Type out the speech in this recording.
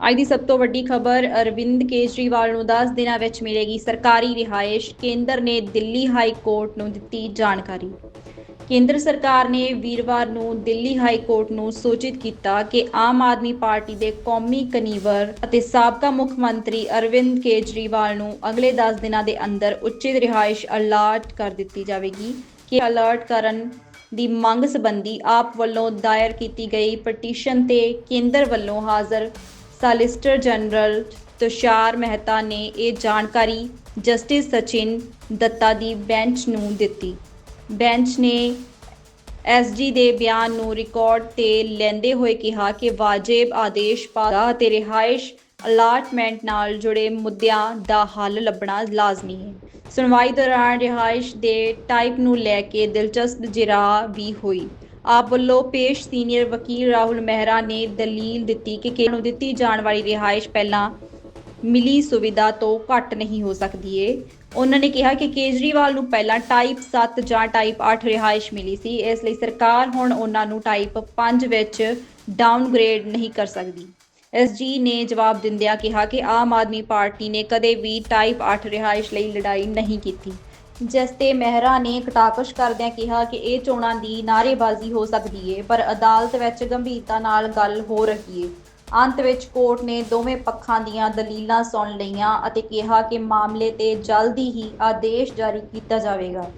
ਅੱਜ ਦੀ ਸਭ ਤੋਂ ਵੱਡੀ ਖਬਰ ਅਰਵਿੰਦ ਕੇਜਰੀਵਾਲ ਨੂੰ 10 ਦਿਨਾਂ ਵਿੱਚ ਮਿਲੇਗੀ ਸਰਕਾਰੀ ਰਿਹਾਇਸ਼। ਕੇਂਦਰ ਨੇ ਦਿੱਲੀ ਹਾਈ ਕੋਰਟ ਨੂੰ ਦਿੱਤੀ ਜਾਣਕਾਰੀ। ਕੇਂਦਰ ਸਰਕਾਰ ਨੇ ਵੀਰਵਾਰ ਨੂੰ ਦਿੱਲੀ ਹਾਈ ਕੋਰਟ ਨੂੰ ਸੂਚਿਤ ਕੀਤਾ ਕਿ ਆਮ ਆਦਮੀ ਪਾਰਟੀ ਦੇ ਕੌਮੀ ਕਨੀਵਰ ਅਤੇ ਸਾਬਕਾ ਮੁੱਖ ਮੰਤਰੀ ਅਰਵਿੰਦ ਕੇਜਰੀਵਾਲ ਨੂੰ ਅਗਲੇ 10 ਦਿਨਾਂ ਦੇ ਅੰਦਰ ਉਚਿਤ ਰਿਹਾਇਸ਼ ਅਲਰਟ ਕਰ ਦਿੱਤੀ ਜਾਵੇਗੀ ਕਿ ਅਲਰਟ ਕਰਨ ਦੀ ਮੰਗ ਸੰਬੰਧੀ ਆਪ ਵੱਲੋਂ ਦਾਇਰ ਕੀਤੀ ਗਈ ਪਟੀਸ਼ਨ ਤੇ ਕੇਂਦਰ ਵੱਲੋਂ ਹਾਜ਼ਰ ਸਾਲਿਸਟਰ ਜਨਰਲ ਤੁਸ਼ਾਰ ਮਹਿਤਾ ਨੇ ਇਹ ਜਾਣਕਾਰੀ ਜਸਟਿਸ ਸਚਿਨ ਦੱਤਾ ਦੀ ਬੈਂਚ ਨੂੰ ਦਿੱਤੀ। ਬੈਂਚ ਨੇ ਐਸਜੀ ਦੇ ਬਿਆਨ ਨੂੰ ਰਿਕਾਰਡ ਤੇ ਲੈਂਦੇ ਹੋਏ ਕਿਹਾ ਕਿ ਵਾਜਿਬ ਆਦੇਸ਼ ਪਾਦਾ ਅਤੇ ਰਿਹਾਇਸ਼ ਅਲਾਟਮੈਂਟ ਨਾਲ ਜੁੜੇ ਮੁੱਦਿਆਂ ਦਾ ਹੱਲ ਲੱਭਣਾ ਲਾਜ਼ਮੀ ਹੈ। ਸੁਣਵਾਈ ਦੌਰਾਨ ਰਿਹਾਇਸ਼ ਦੇ ਟਾਈਪ ਨੂੰ ਲੈ ਕੇ ਦਿਲਚਸਪ ਜਿਰਾ ਵੀ ਹੋਈ। ਆਪ ਵੱਲੋਂ ਪੇਸ਼ ਸੀਨੀਅਰ ਵਕੀਲ ਰਾਹੁਲ ਮਹਿਰਾ ਨੇ ਦਲੀਲ ਦਿੱਤੀ ਕਿ ਕੇਂਦਰ ਨੂੰ ਦਿੱਤੀ ਜਾਣ ਵਾਲੀ ਰਿਹਾਇਸ਼ ਪਹਿਲਾਂ ਮਿਲੀ ਸੁਵਿਧਾ ਤੋਂ ਘੱਟ ਨਹੀਂ ਹੋ ਸਕਦੀ ਏ। ਉਹਨਾਂ ਨੇ ਕਿਹਾ ਕਿ ਕੇਜਰੀਵਾਲ ਨੂੰ ਪਹਿਲਾਂ ਟਾਈਪ 7 ਜਾਂ ਟਾਈਪ 8 ਰਿਹਾਇਸ਼ ਮਿਲੀ ਸੀ। ਇਸ ਲਈ ਸਰਕਾਰ ਹੁਣ ਉਹਨਾਂ ਨੂੰ ਟਾਈਪ 5 ਵਿੱਚ ਡਾਊਨਗ੍ਰੇਡ ਨਹੀਂ ਕਰ ਸਕਦੀ। ਐਸਜੀ ਨੇ ਜਵਾਬ ਦਿੰਦਿਆਂ ਕਿਹਾ ਕਿ ਆਮ ਆਦਮੀ ਪਾਰਟੀ ਨੇ ਕਦੇ ਵੀ ਟਾਈਪ 8 ਰਿਹਾਇਸ਼ ਲਈ ਲੜਾਈ ਨਹੀਂ ਕੀਤੀ। ਜਿਸ ਤੇ ਮਹਿਰਾ ਨੇ ਕਟਾਕਸ਼ ਕਰਦਿਆਂ ਕਿਹਾ ਕਿ ਇਹ ਚੋਣਾਂ ਦੀ ਨਾਅਰੇਬਾਜ਼ੀ ਹੋ ਸਕਦੀ ਏ, ਪਰ ਅਦਾਲਤ ਵਿੱਚ ਗੰਭੀਰਤਾ ਨਾਲ ਗੱਲ ਹੋ ਰਹੀ ਏ। ਅੰਤ ਵਿੱਚ ਕੋਰਟ ਨੇ ਦੋਵੇਂ ਪੱਖਾਂ ਦੀਆਂ ਦਲੀਲਾਂ ਸੁਣ ਲਈਆਂ ਅਤੇ ਕਿਹਾ ਕਿ ਮਾਮਲੇ ਤੇ ਜਲਦੀ ਹੀ ਆਦੇਸ਼ ਜਾਰੀ ਕੀਤਾ ਜਾਵੇਗਾ।